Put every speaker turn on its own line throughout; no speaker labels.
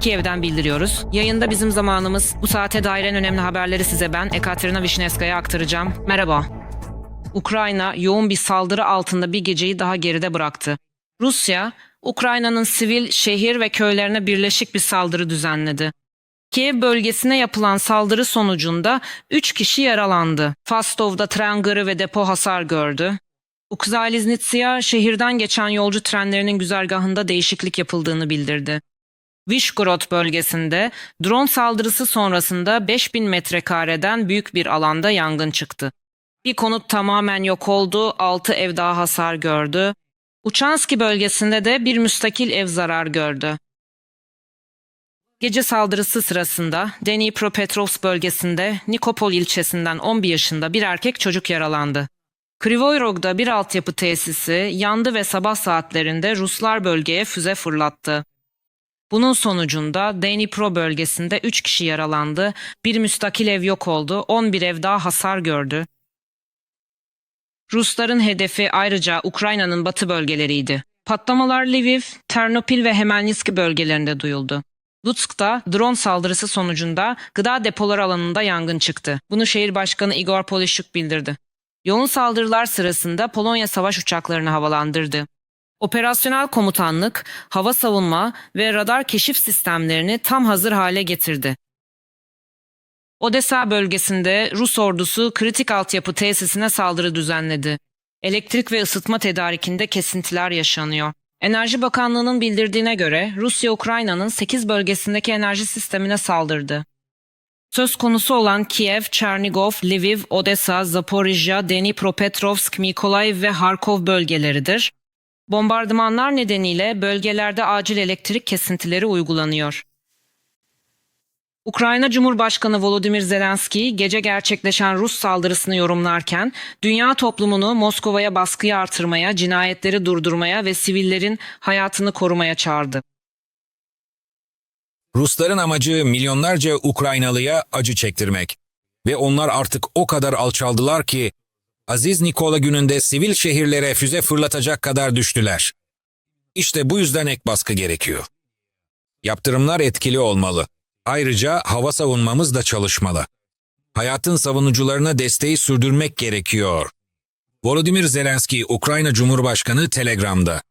Kiev'den bildiriyoruz. Yayında bizim zamanımız. Bu saate dair en önemli haberleri size ben Ekaterina Vişnevska'ya aktaracağım. Merhaba. Ukrayna yoğun bir saldırı altında bir geceyi daha geride bıraktı. Rusya, Ukrayna'nın sivil, şehir ve köylerine birleşik bir saldırı düzenledi. Kiev bölgesine yapılan saldırı sonucunda 3 kişi yaralandı. Fastov'da tren garı ve depo hasar gördü. Ukzaliznitsia şehirden geçen yolcu trenlerinin güzergahında değişiklik yapıldığını bildirdi. Vishgorod bölgesinde drone saldırısı sonrasında 5000 metrekareden büyük bir alanda yangın çıktı. Bir konut tamamen yok oldu, 6 ev daha hasar gördü. Uçanski bölgesinde de bir müstakil ev zarar gördü. Gece saldırısı sırasında Dnipropetrovsk bölgesinde Nikopol ilçesinden 11 yaşında bir erkek çocuk yaralandı. Krivoyrog'da bir altyapı tesisi yandı ve sabah saatlerinde Ruslar bölgeye füze fırlattı. Bunun sonucunda Dnipro bölgesinde 3 kişi yaralandı, bir müstakil ev yok oldu, 11 ev daha hasar gördü. Rusların hedefi ayrıca Ukrayna'nın batı bölgeleriydi. Patlamalar Lviv, Ternopil ve Hemelnytski bölgelerinde duyuldu. Lutsk'ta drone saldırısı sonucunda gıda depoları alanında yangın çıktı. Bunu şehir başkanı Igor Polishuk bildirdi. Yoğun saldırılar sırasında Polonya savaş uçaklarını havalandırdı. Operasyonel komutanlık, hava savunma ve radar keşif sistemlerini tam hazır hale getirdi. Odessa bölgesinde Rus ordusu kritik altyapı tesisine saldırı düzenledi. Elektrik ve ısıtma tedarikinde kesintiler yaşanıyor. Enerji Bakanlığı'nın bildirdiğine göre Rusya Ukrayna'nın 8 bölgesindeki enerji sistemine saldırdı. Söz konusu olan Kiev, Chernigov, Lviv, Odessa, Zaporijya, Dnipropetrovsk, Mykolaiv ve Harkov bölgeleridir. Bombardımanlar nedeniyle bölgelerde acil elektrik kesintileri uygulanıyor. Ukrayna Cumhurbaşkanı Volodymyr Zelenski gece gerçekleşen Rus saldırısını yorumlarken dünya toplumunu Moskova'ya baskıyı artırmaya, cinayetleri durdurmaya ve sivillerin hayatını korumaya çağırdı.
Rusların amacı milyonlarca Ukraynalıya acı çektirmek. Ve onlar artık o kadar alçaldılar ki Aziz Nikola gününde sivil şehirlere füze fırlatacak kadar düştüler. İşte bu yüzden ek baskı gerekiyor. Yaptırımlar etkili olmalı. Ayrıca hava savunmamız da çalışmalı. Hayatın savunucularına desteği sürdürmek gerekiyor. Volodymyr Zelenski, Ukrayna Cumhurbaşkanı Telegram'da.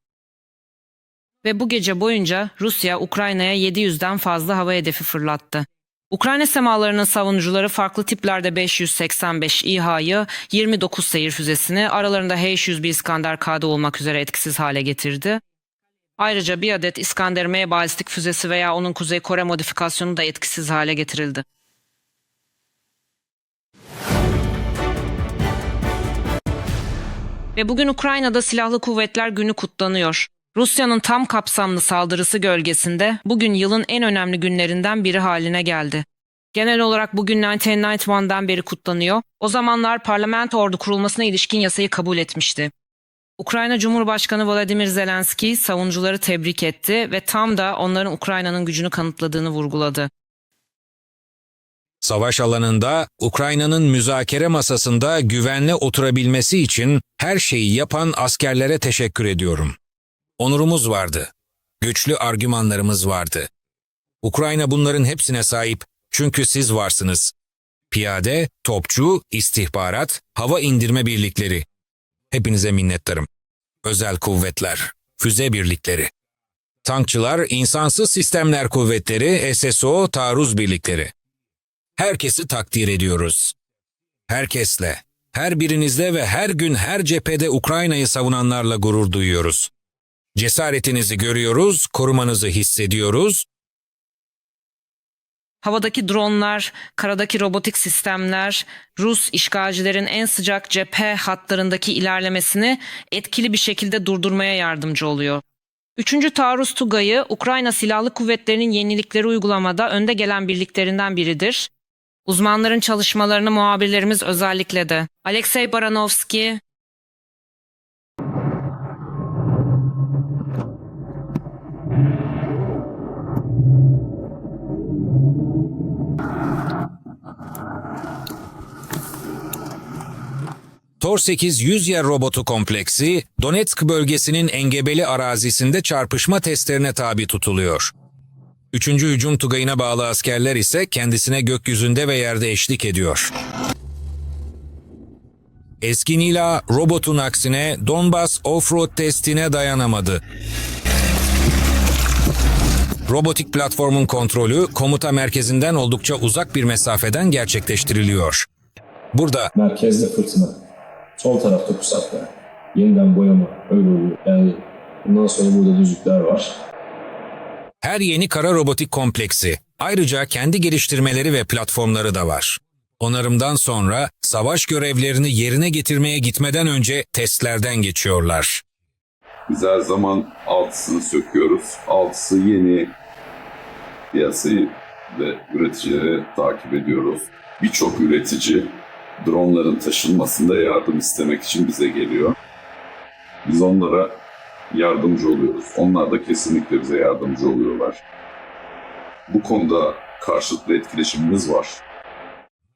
Ve bu gece boyunca Rusya Ukrayna'ya 700'den fazla hava hedefi fırlattı. Ukrayna semalarının savunucuları farklı tiplerde 585 İHA'yı, 29 seyir füzesini aralarında H-101 İskander K'da olmak üzere etkisiz hale getirdi. Ayrıca bir adet İskander M balistik füzesi veya onun Kuzey Kore modifikasyonu da etkisiz hale getirildi. Ve bugün Ukrayna'da Silahlı Kuvvetler Günü kutlanıyor. Rusya'nın tam kapsamlı saldırısı gölgesinde bugün yılın en önemli günlerinden biri haline geldi. Genel olarak bugün 1991'den beri kutlanıyor. O zamanlar parlamento ordu kurulmasına ilişkin yasayı kabul etmişti. Ukrayna Cumhurbaşkanı Volodymyr Zelenski savunucuları tebrik etti ve tam da onların Ukrayna'nın gücünü kanıtladığını vurguladı.
Savaş alanında Ukrayna'nın müzakere masasında güvenle oturabilmesi için her şeyi yapan askerlere teşekkür ediyorum. Onurumuz vardı. Güçlü argümanlarımız vardı. Ukrayna bunların hepsine sahip çünkü siz varsınız. Piyade, topçu, istihbarat, hava indirme birlikleri. Hepinize minnettarım. Özel kuvvetler, füze birlikleri. Tankçılar, insansız sistemler kuvvetleri, SSO, taarruz birlikleri. Herkesi takdir ediyoruz. Herkesle, her birinizle ve her gün her cephede Ukrayna'yı savunanlarla gurur duyuyoruz. Cesaretinizi görüyoruz, korumanızı hissediyoruz.
Havadaki dronlar, karadaki robotik sistemler, Rus işgalcilerin en sıcak cephe hatlarındaki ilerlemesini etkili bir şekilde durdurmaya yardımcı oluyor. Üçüncü Taarruz Tugayı, Ukrayna Silahlı Kuvvetleri'nin yenilikleri uygulamada önde gelen birliklerinden biridir. Uzmanların çalışmalarını muhabirlerimiz özellikle de. Alexey Baranovski,
Tor-8 100 yer robotu kompleksi, Donetsk bölgesinin engebeli arazisinde çarpışma testlerine tabi tutuluyor. Üçüncü hücum tugayına bağlı askerler ise kendisine gökyüzünde ve yerde eşlik ediyor. Eski Nila robotun aksine Donbas Offroad testine dayanamadı. Robotik platformun kontrolü komuta merkezinden oldukça uzak bir mesafeden gerçekleştiriliyor. Burada
Merkezde fırtına. Sol tarafta pusatlar. Yeniden boyama. Öyle oluyor. Yani bundan sonra burada düzlükler var.
her yeni kara robotik kompleksi, ayrıca kendi geliştirmeleri ve platformları da var. Onarımdan sonra savaş görevlerini yerine getirmeye gitmeden önce testlerden geçiyorlar.
Biz her zaman altısını söküyoruz. Altısı yeni piyasayı ve üreticileri takip ediyoruz. Birçok üretici dronların taşınmasında yardım istemek için bize geliyor. Biz onlara yardımcı oluyoruz. Onlar da kesinlikle bize yardımcı oluyorlar. Bu konuda karşılıklı etkileşimimiz var.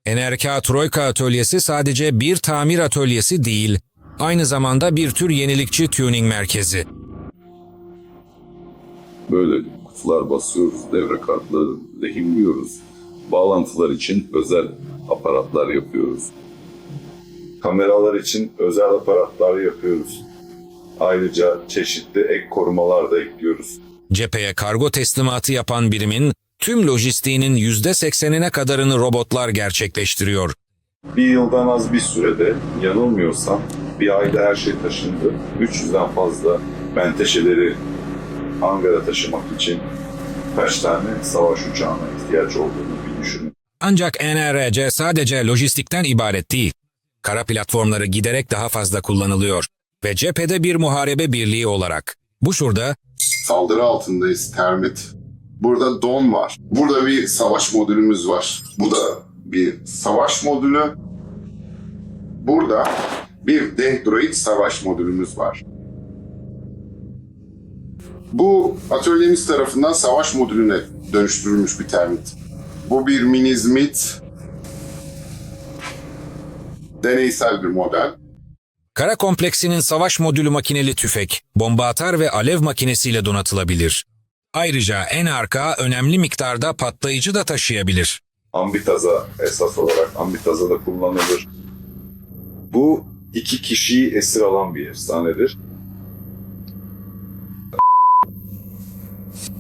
NRK Troika Atölyesi sadece bir tamir atölyesi değil, aynı zamanda bir tür yenilikçi tuning merkezi.
Böyle kutular basıyoruz, devre kartları lehimliyoruz. Bağlantılar için özel aparatlar yapıyoruz. Kameralar için özel aparatlar yapıyoruz. Ayrıca çeşitli ek korumalar da ekliyoruz.
Cepheye kargo teslimatı yapan birimin tüm lojistiğinin %80'ine kadarını robotlar gerçekleştiriyor.
Bir yıldan az bir sürede yanılmıyorsam bir ayda her şey taşındı. 300'den fazla menteşeleri hangara taşımak için kaç tane savaş uçağına ihtiyaç olduğunu bir düşünün.
Ancak NRC sadece lojistikten ibaret değil. Kara platformları giderek daha fazla kullanılıyor ve cephede bir muharebe birliği olarak. Bu şurada
Saldırı altındayız termit. Burada don var. Burada bir savaş modülümüz var. Bu da bir savaş modülü. Burada bir Dendroid savaş modülümüz var. Bu atölyemiz tarafından savaş modülüne dönüştürülmüş bir termit. Bu bir minizmit. Deneysel bir model.
Kara kompleksinin savaş modülü makineli tüfek, bomba atar ve alev makinesiyle donatılabilir. Ayrıca en arka önemli miktarda patlayıcı da taşıyabilir.
Ambitaza esas olarak ambitaza da kullanılır. Bu iki kişiyi esir alan bir efsanedir.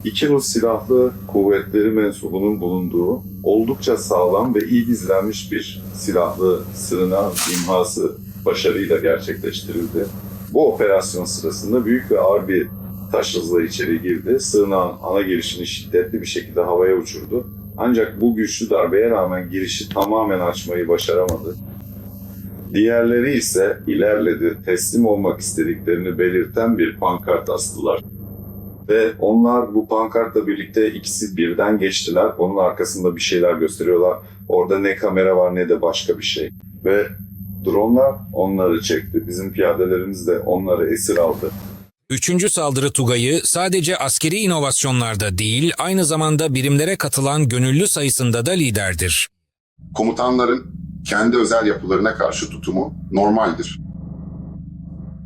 İki Rus silahlı kuvvetleri mensubunun bulunduğu oldukça sağlam ve iyi gizlenmiş bir silahlı sığınağı imhası başarıyla gerçekleştirildi. Bu operasyon sırasında büyük ve ağır bir taş hızla içeri girdi. Sığınağın ana girişini şiddetli bir şekilde havaya uçurdu. Ancak bu güçlü darbeye rağmen girişi tamamen açmayı başaramadı. Diğerleri ise ilerledi, teslim olmak istediklerini belirten bir pankart astılar. Ve onlar bu pankartla birlikte ikisi birden geçtiler. Onun arkasında bir şeyler gösteriyorlar. Orada ne kamera var ne de başka bir şey. Ve dronlar onları çekti. Bizim piyadelerimiz de onları esir aldı.
Üçüncü saldırı Tugay'ı sadece askeri inovasyonlarda değil, aynı zamanda birimlere katılan gönüllü sayısında da liderdir.
komutanların kendi özel yapılarına karşı tutumu normaldir.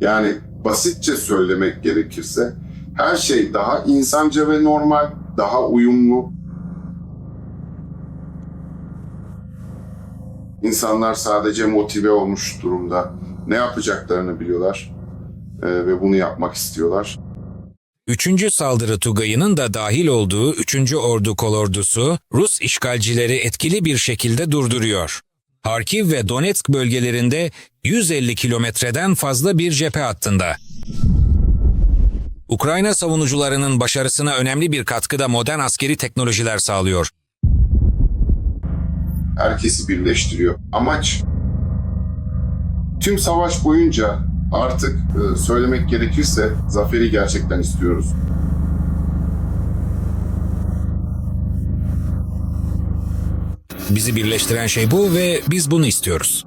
Yani basitçe söylemek gerekirse her şey daha insanca ve normal, daha uyumlu. İnsanlar sadece motive olmuş durumda. Ne yapacaklarını biliyorlar eee, ve bunu yapmak istiyorlar.
Üçüncü saldırı Tugayı'nın da dahil olduğu 3. Ordu Kolordusu, Rus işgalcileri etkili bir şekilde durduruyor. Harkiv ve Donetsk bölgelerinde 150 kilometreden fazla bir cephe hattında. Ukrayna savunucularının başarısına önemli bir katkı da modern askeri teknolojiler sağlıyor.
herkesi birleştiriyor. Amaç tüm savaş boyunca artık e, söylemek gerekirse zaferi gerçekten istiyoruz.
Bizi birleştiren şey bu ve biz bunu istiyoruz.